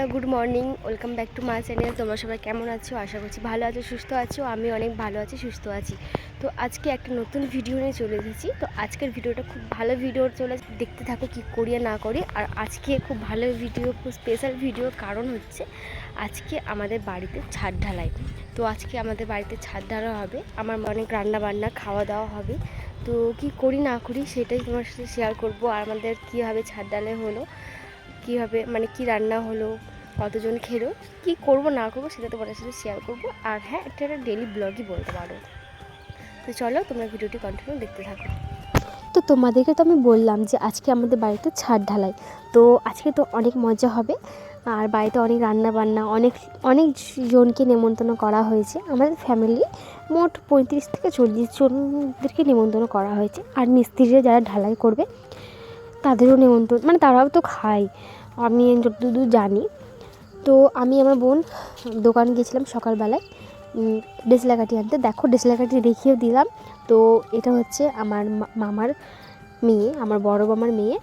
বন্ধুরা good morning welcome back to my channel তোমরা সবাই কেমন আছো? আশা করছি ভালো আছো, সুস্থ আছো। আমি অনেক ভালো আছি, সুস্থ আছি। তো আজকে একটা নতুন ভিডিও নিয়ে চলে এসেছি। তো আজকের ভিডিওটা খুব ভালো ভিডিও চলে দেখতে থাকো কি করি না করি। আর আজকে খুব ভালো ভিডিও খুব স্পেশাল ভিডিও কারণ হচ্ছে আজকে আমাদের বাড়িতে ছাদ ঢালাই। তো আজকে আমাদের বাড়িতে ছাদ ঢালা হবে। আমার অনেক রান্না বান্না খাওয়া দাওয়া হবে। তো কি করি না করি সেটাই তোমার সাথে শেয়ার করব। আর আমাদের কীভাবে ছাদ ঢালাই হলো। কীভাবে মানে কি রান্না হলো, কতজন খেলো, কি করব, না করব, সেটা তোমাদের সাথে শেয়ার করব। আর হ্যাঁ একটা একটা ডেলি ব্লগই বলতে পারো। তো চলো, তোমরা ভিডিওটি কন্টিনিউ দেখতে থাকো। তো তোমাদেরকে তো আমি বললাম যে আজকে আমাদের বাড়িতে ছাদ ঢালাই। তো আজকে তো অনেক মজা হবে। আর বাড়িতে অনেক রান্না বান্না অনেক অনেক জনকে নেমন্তন্ন করা হয়েছে। আমাদের ফ্যামিলি মোট পঁয়ত্রিশ থেকে চল্লিশ জনদেরকে নেমন্তন্ন করা হয়েছে। আর মিস্ত্রিরা যারা ঢালাই করবে, তাদেরও নেমন্তন্ন মানে তারাও তো খায়। আমি যতদূর জানি, তো আমি আমার বোন দোকান গিয়েছিলাম সকালবেলায়। ডেসলাকাটি আনতে। দেখো ডেসলাকাটি দেখিয়েও দিলাম। তো এটা হচ্ছে আমার মামার মেয়ে, আমার বড় মামার মেয়ে।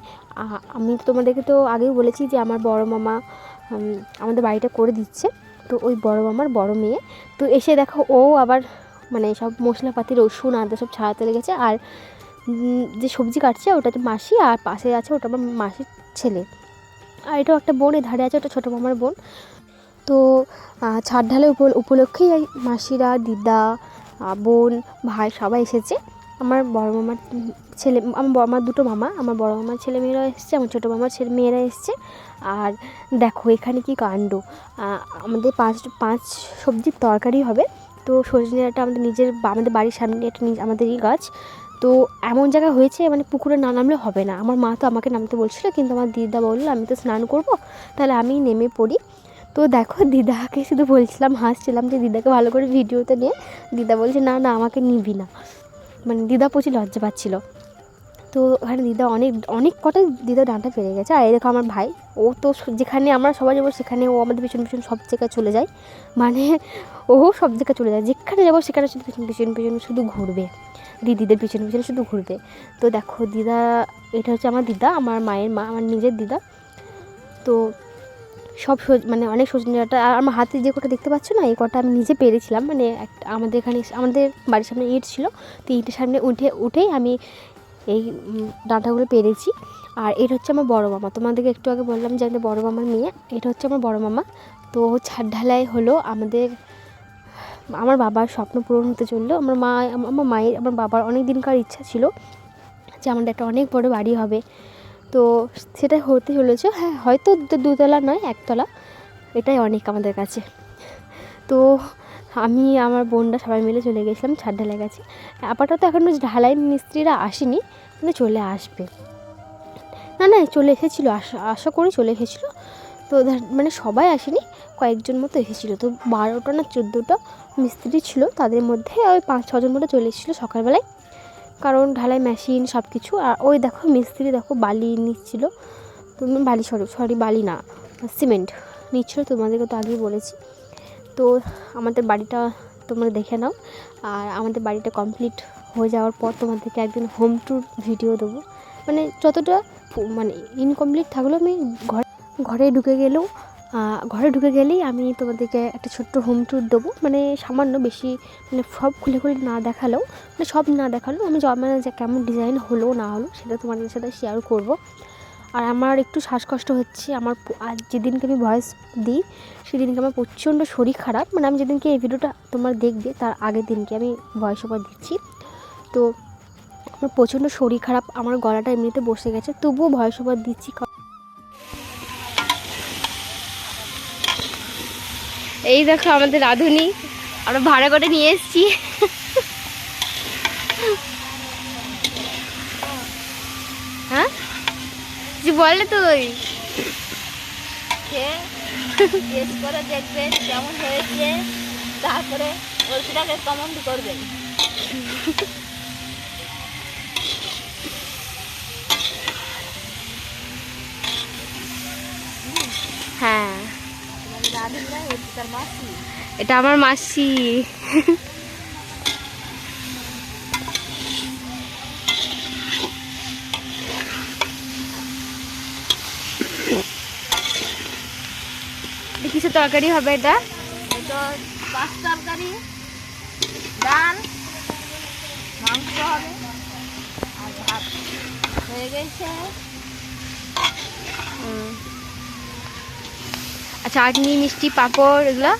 আমি তোমাদেরকে তো আগেই বলেছি যে আমার বড় মামা আমাদের বাড়িটা করে দিচ্ছে। তো ওই বড় মামার বড় মেয়ে। তো এসে দেখো, ও আবার মানে সব মশলাপাতি রসুন, আদা সব ছাড়াতে লেগেছে আর যে সবজি কাটছে ওটাতে মাসি, আর পাশে আছে ওটা আমার মাসির ছেলে। আর এটাও একটা বোন ধারে আছে ওটা ছোটো মামার বোন। তো ছাদ ঢালে উপ উপলক্ষেই মাসিরা, দিদা বোন, ভাই সবাই এসেছে। আমার বড় মামার ছেলে, আমার বড় দুটো মামা, আমার বড় মামার ছেলে মেয়েরা এসেছে, আমার ছোটো মামার ছেলে মেয়েরা এসেছে। আর দেখো, এখানে কি কাণ্ড। আমাদের পাঁচ পাঁচ সবজির তরকারি হবে। তো সজনে ডাঁটা আমাদের নিজের আমাদের বাড়ির সামনে একটা আমাদেরই গাছ। তো এমন জায়গা হয়েছে মানে পুকুরে না নামলে হবে না। আমার মা তো আমাকে নামতে বলছিল, কিন্তু আমার দিদা বলল, আমি তো স্নান করব, তাহলে আমি নেমে পড়ি। তো দেখো, দিদাকে শুধু বলছিলাম, হাসছিলাম যে দিদাকে ভালো করে ভিডিওতে নিয়ে, দিদা বলছে, না না, আমাকে নিবি না। মানে দিদা প্রচুর লজ্জা পাচ্ছিল। তো ওখানে দিদা অনেক অনেক কটা দিদা ডাঁটা পেরে গেছে। আর এই দেখো আমার ভাই, ও তো যেখানে আমরা সবাই যাব, সেখানে ও আমাদের পিছন পিছন সব জায়গায় চলে যায়। মানে ও সব জায়গায় চলে যায়, যেখানে যাব, সেখানে শুধু পিছন পিছন পিছন শুধু ঘুরবে। দিদিদের পিছনে পিছনে শুধু ঘুরবে। তো দেখো, দিদা, এটা হচ্ছে আমার দিদা, আমার মায়ের মা, আমার নিজের দিদা। তো সব মানে অনেক সজনে আর আমার হাতে যে কটা দেখতে পাচ্ছ না, এই কটা আমি নিজে পেরেছিলাম। মানে একটা, আমাদের এখানে আমাদের বাড়ির সামনে ইট ছিল, তো ইটের সামনে উঠে, উঠেই আমি এই ডাঁটাগুলো পেরেছি। আর এটা হচ্ছে আমার বড় মামা। তোমাদেরকে একটু আগে বললাম যে আমাদের বড় মামার মেয়ে, এটা হচ্ছে আমার বড় মামা। তো ছাদ ঢালাই হলো আমাদের আমার বাবার স্বপ্ন পূরণ হতে চলল। আমার মা, আমার মায়ের, আমার বাবার অনেক দিনকার ইচ্ছা ছিল যে আমাদের একটা অনেক বড় বাড়ি হবে। তো সেটা হতে চলেছে। হ্যাঁ হয়তো দুতলা নয়, একতলা। এটাই অনেক আমাদের কাছে। তো আমি, আমার বোনরা সবাই মিলে চলে গেছিলাম ছাদ ঢালাই গেছে আপাতত এখনও ঢালাই মিস্ত্রিরা আসেনি, কিন্তু চলে আসবে। না না, চলে এসেছিল, আশা আশা করি চলে এসেছিল। তো ধর- মানে সবাই আসেনি, কয়েকজন মতো এসেছিল। তো বারোটা না চোদ্দোটা মিস্ত্রি ছিল, তাদের মধ্যে ওই পাঁচ, ছজন মতো চলে এসেছিল সকালবেলায়। কারণ ঢালাই মেশিন সব কিছু আর ওই দেখো মিস্ত্রি দেখো বালি নিচ্ছিল। তো বালি সরি সরি বালি না সিমেন্ট নিচ্ছিল, তোমাদেরকে তো আগেই বলেছি। তো আমাদের বাড়িটা তোমরা দেখে নাও, আর আমাদের বাড়িটা কমপ্লিট হয়ে যাওয়ার পর তোমাদেরকে একদিন হোম ট্যুর ভিডিও দেবো। মানে যতটা মানে ইনকমপ্লিট থাকলেও আমি ঘর ঘরে ঢুকে গেলেও ঘরে ঢুকে গেলেই আমি তোমাদেরকে একটা ছোট্ট হোম ট্যুর দেবো। মানে সামান্য বেশি মানে সব খুলে খুলে না দেখালেও মানে সব না দেখালেও আমি মানে যে কেমন ডিজাইন হলো না হলো সেটা তোমাদের সাথে শেয়ার করব। আর আমার একটু শ্বাসকষ্ট হচ্ছে, আমার আর যেদিনকে আমি ভয়েস দিই, সেদিনকে আমার প্রচণ্ড শরীর খারাপ। মানে আমি যেদিনকে এই ভিডিওটা তোমরা দেখবে, তার আগের দিনকে আমি ভয়েস ওভার দিচ্ছি। তো আমার প্রচণ্ড শরীর খারাপ, আমার গলাটা এমনিতে বসে গেছে, তবুও ভয়েস ওভার দিচ্ছি এই দেখো আমাদের রাঁধুনি। আমরা ভাড়া করে নিয়ে এসছি। হ্যাঁ? বলে তুই করে দেখবে কেমন হয়েছে। তারপরে হ্যাঁ। এটি আমার মাসি। কিসের তরকারি হবে এটা? এটা পাঁচ তরকারি ডাল মাংস হবে আর ভাত। হয়ে গেছে। হুম। চাটনি, মিষ্টি পাঁপড়, এগুলো?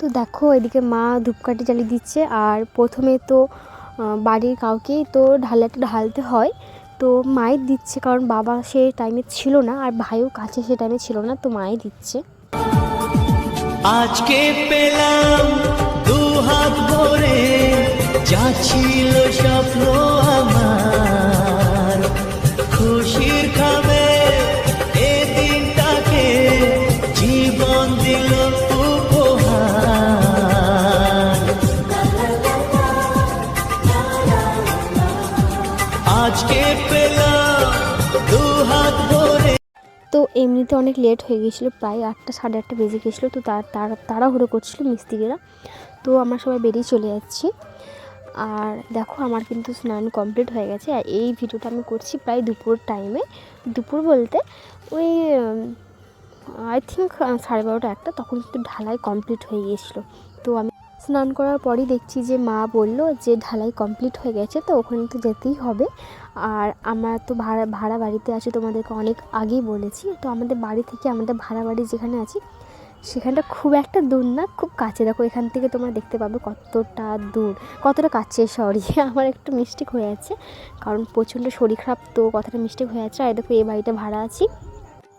তো দেখো, এদিকে মা ধূপকাঠি জ্বালিয়ে দিচ্ছে, আর প্রথমে তো বাড়ির কাউকেই তো ঢালাটা ঢালতে হয়। তো মায়ের দিচ্ছে, কারণ বাবা সে টাইমে ছিল না আর ভাইও কাছে সে টাইমে ছিল না, তো মায়ে দিচ্ছে। আজকে পেলাম দু হাত ভরে, যা ছিল স্বপ্ন। তো এমনিতে অনেক লেট হয়ে গেছিল প্রায় আটটা, সাড়ে আটটা বেজে গেছিল তো তার, তারা, তাড়াহুড়ো করছিল মিস্ত্রিরা। তো আমরা সবাই বেরিয়ে চলে যাচ্ছি। আর দেখো আমার কিন্তু স্নান কমপ্লিট হয়ে গেছে। আর এই ভিডিওটা আমি করছি প্রায় দুপুর টাইমে দুপুর বলতে ওই আই থিঙ্ক সাড়ে বারোটা একটা, তখন কিন্তু ঢালাই কমপ্লিট হয়ে গিয়েছিল। তো আমি স্নান করার পরই দেখছি যে মা বলল যে ঢালাই কমপ্লিট হয়ে গেছে, তো ওখানে তো যেতেই হবে। আর আমরা তো ভাড়া ভাড়া বাড়িতে আছি, তোমাদেরকে অনেক আগেই বলেছি। তো আমাদের বাড়ি থেকে, আমাদের ভাড়া বাড়ি যেখানে আছি, সেখানটা খুব একটা দূর না, খুব কাছে। দেখো, এখান থেকে তোমরা দেখতে পাবে কতটা দূর। কতটা কাছে সরি আমার একটু মিস্টেক হয়ে আছে, কারণ প্রচণ্ড শরীর খারাপ তো, কথাটা মিস্টেক হয়ে আছে। আর দেখো, এই বাড়িটা ভাড়া আছি।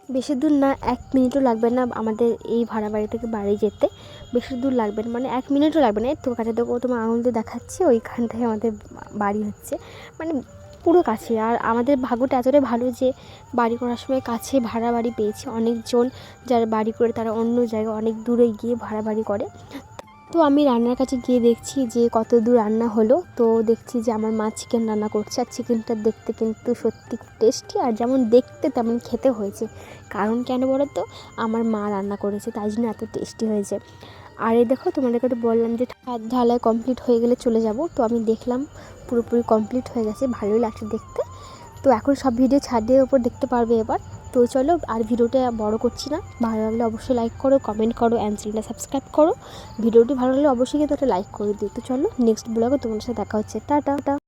বেশি দূর না, এক মিনিটও লাগবে না আমাদের এই ভাড়া বাড়ি থেকে বাড়ি যেতে। বেশি দূর লাগবে না মানে এক মিনিটও লাগবে না। এই তো কাছে দেখো তোমার আঙুল দিয়ে দেখাচ্ছি থেকে আমাদের বাড়ি হচ্ছে। মানে পুরো কাছে। আর আমাদের ভাগ্যটা এতটাই ভালো যে বাড়ি করার সময় কাছে ভাড়া বাড়ি পেয়েছি। অনেকজন যারা বাড়ি করে তারা অন্য জায়গায় অনেক দূরে গিয়ে ভাড়া বাড়ি করে। তো আমি রান্নার কাছে গিয়ে দেখছি যে কত দূর রান্না হলো। তো দেখছি যে আমার মা চিকেন রান্না করছে আর চিকেনটা দেখতে কিন্তু সত্যি টেস্টি আর যেমন দেখতে তেমন খেতে হয়েছে। কারণ কেন বলো তো আমার মা রান্না করেছে, তাই জন্য এত টেস্টি হয়েছে। আর এই দেখো, তোমাদেরকে তো বললাম যে ঢালাই কমপ্লিট হয়ে গেলে চলে যাব। তো আমি দেখলাম পুরোপুরি কমপ্লিট হয়ে গেছে, ভালোই লাগছে দেখতে। তো এখন সব ভিডিও ছাদের ওপর দেখতে পারবে এবার। তো চলো আর ভিডিওটা বড় করছি না। ভালো লাগলে অবশ্যই লাইক করো কমেন্ট করো অ্যান্ড চ্যানেলটা সাবস্ক্রাইব করো। ভিডিওটি ভালো লাগলে অবশ্যই কিন্তু একটা লাইক করে দিও। তো চলো নেক্সট ব্লগে তোমার সাথে দেখা হচ্ছে। টাটা।